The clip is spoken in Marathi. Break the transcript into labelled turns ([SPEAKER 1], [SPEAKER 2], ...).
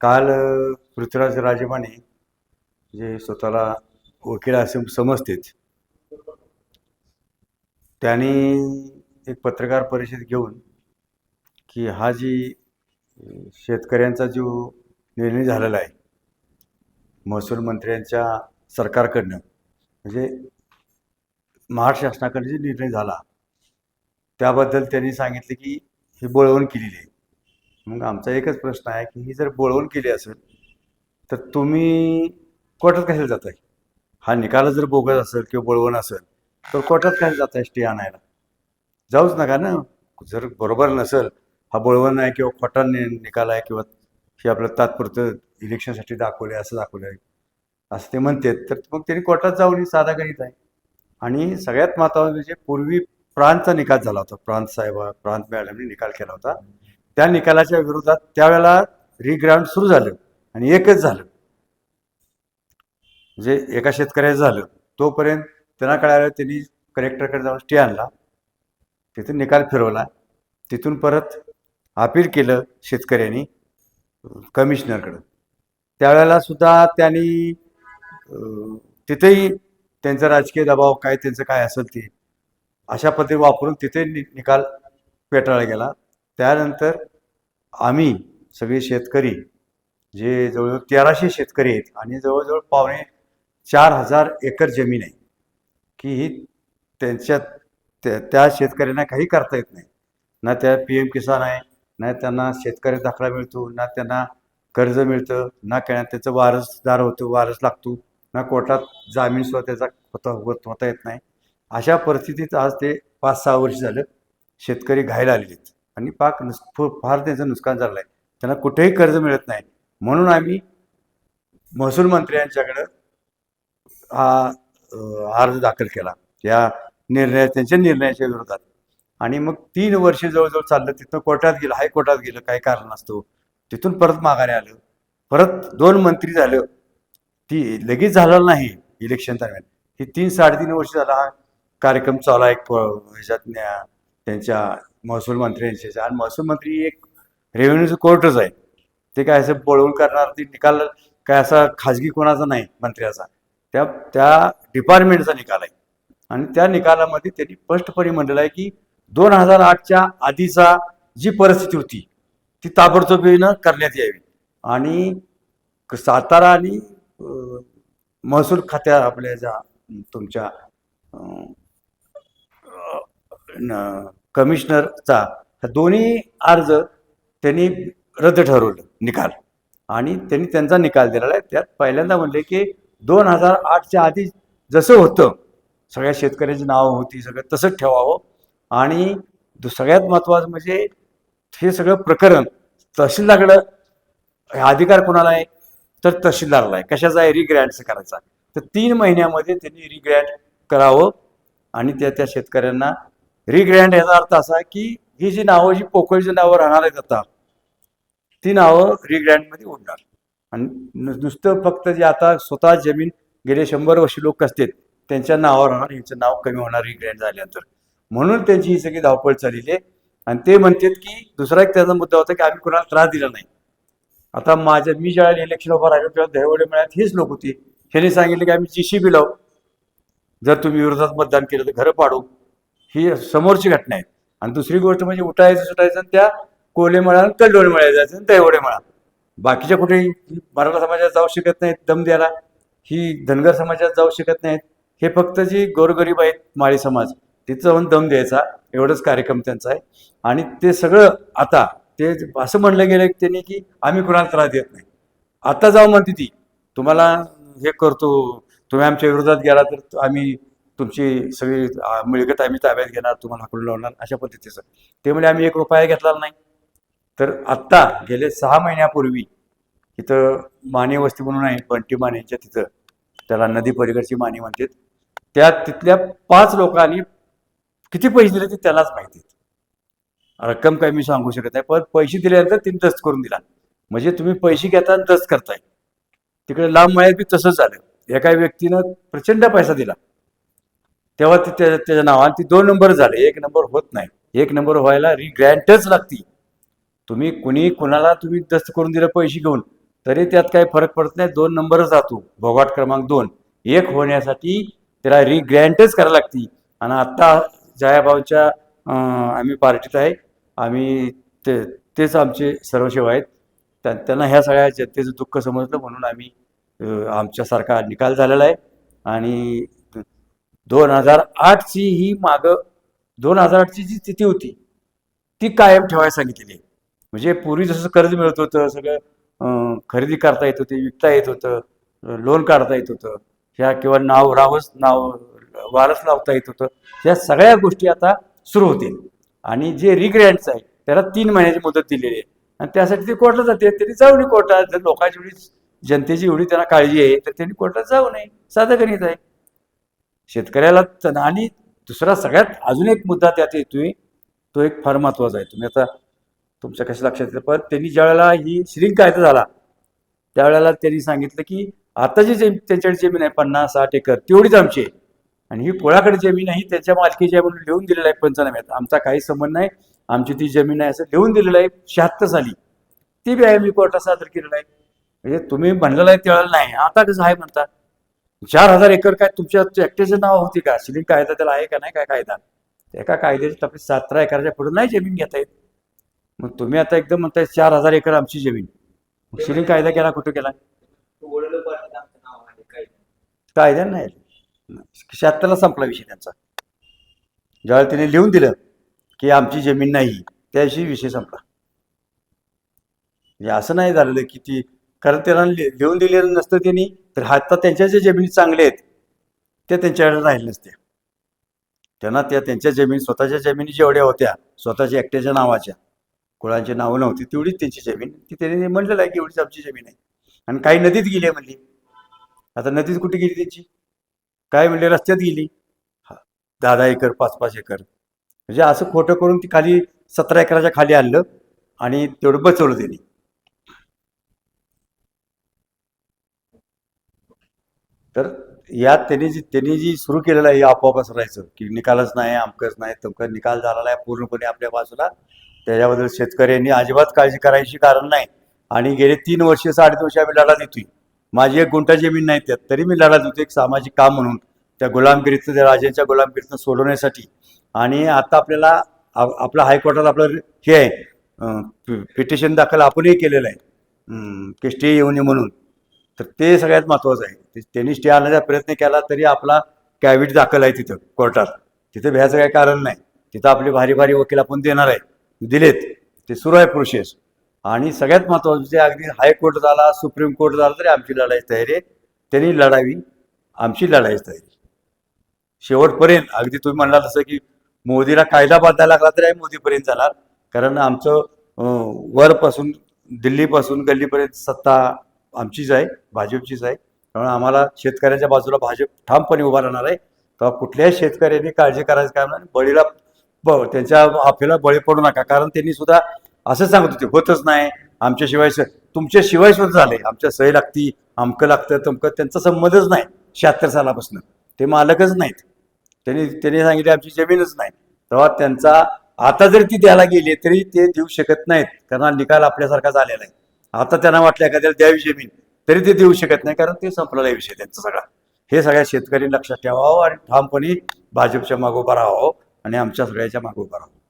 [SPEAKER 1] काल पृथ्वीराज राजेमाने जे स्वतःला वकील असे समजतेच त्यांनी एक पत्रकार परिषद घेऊन की हा जी शेतकऱ्यांचा जो निर्णय झालेला आहे महसूल मंत्र्यांच्या सरकारकडनं म्हणजे महाराष्ट्र शासनाकडे जे निर्णय झाला त्याबद्दल त्यांनी सांगितले की ही बळवण केलेली आहे. मग आमचा एकच प्रश्न आहे की ही जर बोळवण केली असेल तर तुम्ही कोर्टात कशाला जात आहे हा निकाल जर बोगस असेल किंवा बोळवण असेल तर कोर्टात कशाला जात आहे स्टे आणायला? जाऊच नका ना. जर बरोबर नसेल हा बोळवण आहे किंवा खोटा नि निकाल आहे किंवा हे आपलं तात्पुरतं इलेक्शनसाठी दाखवलं आहे असं दाखवलं आहे असं ते म्हणतात तर मग त्यांनी कोर्टात जाऊन ही साधा करीत आहे. आणि सगळ्यात महत्त्वाचं म्हणजे पूर्वी प्रांतचा निकाल झाला होता. प्रांत साहेब प्रांत मॅडमने निकाल केला होता. त्या निकालाच्या विरोधात त्यावेळेला रिग्राउंड सुरू झालं आणि एकच झालं. म्हणजे एका शेतकऱ्याचं झालं. तोपर्यंत त्यांना कळालं त्यांनी कलेक्टरकडे जाऊन स्टे आणला. तिथून निकाल फिरवला. तिथून परत अपील केलं शेतकऱ्यांनी कमिशनरकडं त्यावेळेला सुद्धा त्यांनी तिथेही त्यांचा राजकीय दबाव काय त्यांचं काय असेल ते अशा पद्धती वापरून तिथे नि निकाल पेटाळला गेला. त्यानंतर आम्ही सगळे शेतकरी जे जवळजवळ तेराशे शेतकरी आहेत आणि जवळजवळ पावणे चार हजार एकर जमीन आहे की ही त्यांच्या त्या त्या शेतकऱ्यांना काही करता येत नाही. ना त्या पी एम किसान आहे ना त्यांना शेतकरी दाखला मिळतो ना त्यांना कर्ज मिळतं ना काय त्याचं वारसदार होतो वारस लागतो ना कोर्टात जामीन सुद्धा त्याचा होता होत होता येत नाही. अशा परिस्थितीत आज ते पाच सहा वर्ष झालं शेतकरी घायला आलेले आहेत. आणि पाक नुस फार त्यांचं नुकसान झालं आहे त्यांना कुठेही कर्ज मिळत नाही. म्हणून आम्ही महसूल मंत्र्यांच्याकडं हा अर्ज दाखल केला. या निर्णया त्यांच्या निर्णयाच्या विरोधात. आणि मग तीन वर्ष जवळजवळ चाललं तिथं कोर्टात गेलं हायकोर्टात गेलं काही कारण असतो तिथून परत माघारी आलं. परत दोन मंत्री झालं. ती लगेच झालेलं नाही इलेक्शन दरम्यान. ही तीन साडेतीन वर्ष झाला हा कार्यक्रम चालू आहे. ह्याच्यात त्यांच्या महसूल मंत्र्यांच्या आणि महसूल मंत्री एक रेव्हेन्यूचं कोर्टच आहे. ते काय असं पळवून करणार ते निकाल काय असा खाजगी कोणाचा नाही मंत्र्याचा. त्या त्या डिपार्टमेंटचा निकाल आहे. आणि त्या निकालामध्ये त्यांनी स्पष्टपणे म्हटलेलं आहे की दोन हजार आठच्या आधीचा जी परिस्थिती होती ती ताबडतोबीनं करण्यात यावी. आणि सातारा आणि महसूल खात्या आपल्या ज्या तुमच्या कमिशनरचा हा दोन्ही अर्ज त्यांनी रद्द ठरवलं निकाल. आणि त्यांनी त्यांचा निकाल दिलेला आहे. त्यात पहिल्यांदा म्हणले की दोन हजार आठच्या आधी जसं होतं सगळ्या शेतकऱ्याची नावं होती सगळं तसंच ठेवावं. आणि दु- सगळ्यात महत्त्वाचं म्हणजे हे सगळं प्रकरण तहसीलदारकडं हे अधिकार कोणाला आहे? तर तहसीलदारला आहे. कशाचा आहे? रिग्रँटचं करायचा. तर तीन महिन्यामध्ये त्यांनी रिग्रँट करावं आणि त्या त्या शेतकऱ्यांना रिग्रँड याचा अर्थ असा की ही जी नावं जी पोकळीची नावं राहणार आहेत आता ती नावं रिग्रँडमध्ये उडणार. आणि नुसतं फक्त जे आता स्वतः जमीन गेले शंभर वर्ष लोक असतात त्यांच्या नावावर राहणार यांचं नाव कमी होणार रिग्रँड झाल्यानंतर. म्हणून त्यांची ही सगळी धावपळ चाललेली आहे. आणि ते म्हणतात की दुसरा एक त्याचा मुद्दा होता की आम्ही कोणाला त्रास दिला नाही. आता माझ्या मी ज्यावेळेला इलेक्शन उभा राहिलो तेव्हा दहिवडे मिळात हीच लोक होती. ह्यांनी सांगितलं की आम्ही जीशी बी लावू. जर तुम्ही विरोधात मतदान केलं तर घरं पाडू. ही समोरची घटना आहे. आणि दुसरी गोष्ट म्हणजे उठायचं सुटायचं आणि त्या कोले मळा कल्डोळे मळायला जायचं आणि दहिवडे मळा बाकीच्या कुठेही मराठा समाजात जाऊ शकत नाहीत दम द्यायला. ही धनगर समाजात जाऊ शकत नाहीत. हे फक्त जी गोरगरीब आहेत माळी समाज तिथं जाऊन दम द्यायचा. एवढंच कार्यक्रम त्यांचा आहे. आणि ते सगळं आता ते असं म्हणलं गेलं की त्यांनी की आम्ही कुणाला त्रास देत नाही. आता जाऊ म्हणते ती. तुम्हाला हे करतो तुम्ही आमच्या विरोधात गेला तर आम्ही तुमची सगळी मिळकत आम्ही ताब्यात घेणार तुम्हाला हाकडून लावणार अशा पद्धतीचं. ते म्हणजे आम्ही एक रुपया घेतला नाही. तर आत्ता गेले सहा महिन्यापूर्वी इथं माने वस्ती म्हणून आहे बंटी मानेच्या तिथं त्याला नदी पलीकडची माने म्हणतात. त्या तिथल्या पाच लोकांनी किती पैसे दिले ते त्यालाच माहिती रक्कम काय मी सांगू शकत नाही पण पैसे दिल्यानंतर तिने दस्त करून दिला. म्हणजे तुम्ही पैसे घेता आणि दस्त करताय. तिकडे लांब मळ्यात बी तसंच झालं. एका व्यक्तीनं प्रचंड पैसा दिला. तेव्हा ते त्या- त्याच्या नावाने ती दोन नंबर झाले. एक नंबर होत नाही. एक नंबर व्हायला रिग्रँटच लागती. तुम्ही कुणी कुणाला तुम्ही दस्त करून दिलं पैसे घेऊन तरी त्यात काही फरक पडत नाही. दोन नंबरच जातो. भोगाट क्रमांक दोन. एक होण्यासाठी त्याला रिग्रँटच करायला लागती. आणि आत्ता जयाभाऊच्या आम्ही पार्टीत आहे. आम्ही ते तेच आमचे सर्वसेवा आहेत. त्या त्यांना ह्या सगळ्या जनतेचं दुःख समजलं म्हणून आम्ही आमच्यासारखा निकाल झालेला आहे. आणि दोन हजार आठची ही माग दोन हजार आठची जी स्थिती होती ती कायम ठेवायला सांगितलेली आहे. म्हणजे पूर्वी जसं कर्ज मिळत होतं सगळं खरेदी करता येत होते विकता येत होतं लोन काढता येत होतं ह्या किंवा नाव रावच नाव वारस लावता येत होतं ह्या सगळ्या गोष्टी आता सुरू होतील. आणि जे रिग्रँट्स आहे त्याला तीन महिन्याची मुदत दिलेली आहे. आणि त्यासाठी ते कोर्टात जाते त्यांनी जाऊ नये कोर्टात. जर लोकांची एवढी जनतेची एवढी त्यांना काळजी आहे तर त्यांनी कोर्टात जाऊ नये. साधं गणित आहे. शेतकऱ्याला आणि दुसरा सगळ्यात अजून एक मुद्दा त्यात येतोय तो एक फार महत्त्वाचा आहे. तुम्ही आता तुमच्या कशा लक्षात येतं? पण त्यांनी ज्या वेळेला ही श्रींक कायदा झाला त्यावेळेला त्यांनी सांगितलं की आता जी जमीन त्यांच्याकडे जमीन आहे पन्नास साठ एकर तेवढीच आमची आहे. आणि ही कोणाकडे जमीन आहे त्याच्या मालकीची आहे म्हणून लिहून दिलेलं आहे पंचनाम्यात आमचा काही संबंध नाही आमची ती जमीन आहे असं लिहून दिलेलं आहे शहात्तर साली. ती बी आहे मी कोर्टात सादर केलेलं आहे. म्हणजे तुम्ही म्हणलेलं आहे त्यावेळेला नाही. आता कसं आहे म्हणता? चार हजार एकर काय तुमच्या एकट्याचं नाव होती का? सिलिंग कायदा त्याला आहे का नाही? काय कायदा? एका कायद्याची टप्पे सतरा एकराच्या पुढे नाही जमीन घेता येत. मग तुम्ही आता एकदम म्हणताय चार हजार एकर आमची जमीन. मग सिलिंग कायदा केला कुठं केला?
[SPEAKER 2] कायदा आमचं नाव आहे काय
[SPEAKER 1] कायद्या नाही. शहात्तरला संपला विषय त्यांचा. ज्यावेळेला तिने लिहून दिलं की आमची जमीन नाही त्याशी विषय संपला. म्हणजे असं नाही झालेलं की ती कारण त्यांना लि- लिहून दिलेलं नसतं त्यांनी तर हातात त्यांच्या ज्या जमिनी चांगले आहेत त्या त्यांच्याकडे राहिले नसत्या. त्यांना त्या त्यांच्या जमीन स्वतःच्या जमिनी जेवढ्या होत्या स्वतःच्या एकट्याच्या नावाच्या कुळांची नावं नव्हती तेवढीच त्यांची जमीन ती त्यांनी म्हणलेलं आहे की एवढीच आमची जमीन आहे. आणि काही नदीत गेली आहे म्हणली. आता नदीत कुठे गेली त्यांची? काय म्हणले? रस्त्यात गेली. हा, दहा दहा एकर पाच पाच एकर. म्हणजे असं खोटं करून ती खाली सतरा एकराच्या खाली आणलं आणि तेवढं बचवलं त्यांनी. तर यात त्यांनी जी त्यांनी जी सुरू केलेलं आहे हे आपोआप असं राहायचं. की निकालच नाही अमकच नाही तमकं निकाल झालेला आहे पूर्णपणे आपल्या बाजूला. त्याच्याबद्दल शेतकऱ्यांनी अजिबात काळजी करायची कारण नाही. आणि गेले तीन वर्ष साडेतीन वर्ष आम्ही लढा देतोय. माझी एक गुंठा जमीन नाही त्यात तरी मी लढा देतो एक सामाजिक काम म्हणून. त्या गुलामगिरीतनं त्या राजांच्या गुलामगिरीतनं सोडवण्यासाठी. आणि आता आपल्याला आ- आपलं हायकोर्टात आपलं हे आहे पिटिशन दाखल आपणही केलेलं आहे. केष्टी येऊ नये म्हणून. तर ते सगळ्यात महत्त्वाचं आहे. ते- त्यांनी स्टे आणण्याचा प्रयत्न केला तरी आपला कॅविट दाखल आहे तिथं कोर्टात. तिथे भ्यायचं काही कारण नाही. तिथं आपले भारी भारी वकील आपण देणार आहे. दिलेत. ते सुरू आहे प्रोसेस. आणि सगळ्यात महत्त्वाचं जे म्हणजे अगदी हायकोर्ट झाला सुप्रीम कोर्ट झाला तरी आमची लढाई तयारी आहे. त्यांनी लढावी आमची लढाई तयारी शेवटपर्यंत अगदी तुम्ही म्हणाला तसं की मोदीला कायदा बांधायला लागला तरी मोदीपर्यंत जाणार. कारण आमचं वरपासून दिल्लीपासून गल्लीपर्यंत सत्ता आमचीच आहे भाजपचीच आहे. त्यामुळे आम्हाला शेतकऱ्यांच्या बाजूला भाजप ठामपणे उभा राहणार आहे. तेव्हा कुठल्याही शेतकऱ्यांनी काळजी करायचं काम नाही. बळीला ब त्यांच्या आपल्याला बळी पडू नका. कारण त्यांनी सुद्धा असं सांगत होते होतच नाही. आमच्याशिवाय स- तुमच्याशिवाय सुद्धा झालंय आमच्या सही लागती अमकं लागतं तमकं त्यांचा संबंधच नाही शहात्तर सालापासून. ते मालकच नाहीत. त्यांनी त्यांनी सांगितले आमची जमीनच नाही. तेव्हा त्यांचा आता जरी ती द्यायला गेली तरी ते देऊ शकत नाहीत. कारण निकाल आपल्यासारखा झालेला आहे. आता त्यांना वाटलं एखाद्याला द्यावी जमीन तरी ते देऊ शकत नाही कारण ते संपलेला विषय त्यांचा सगळा. हे सगळ्या शेतकरी लक्षात ठेवावं आणि ठामपणे भाजपच्या मागोबा राहावं आणि आमच्या सगळ्याच्या मागोबा राहावं.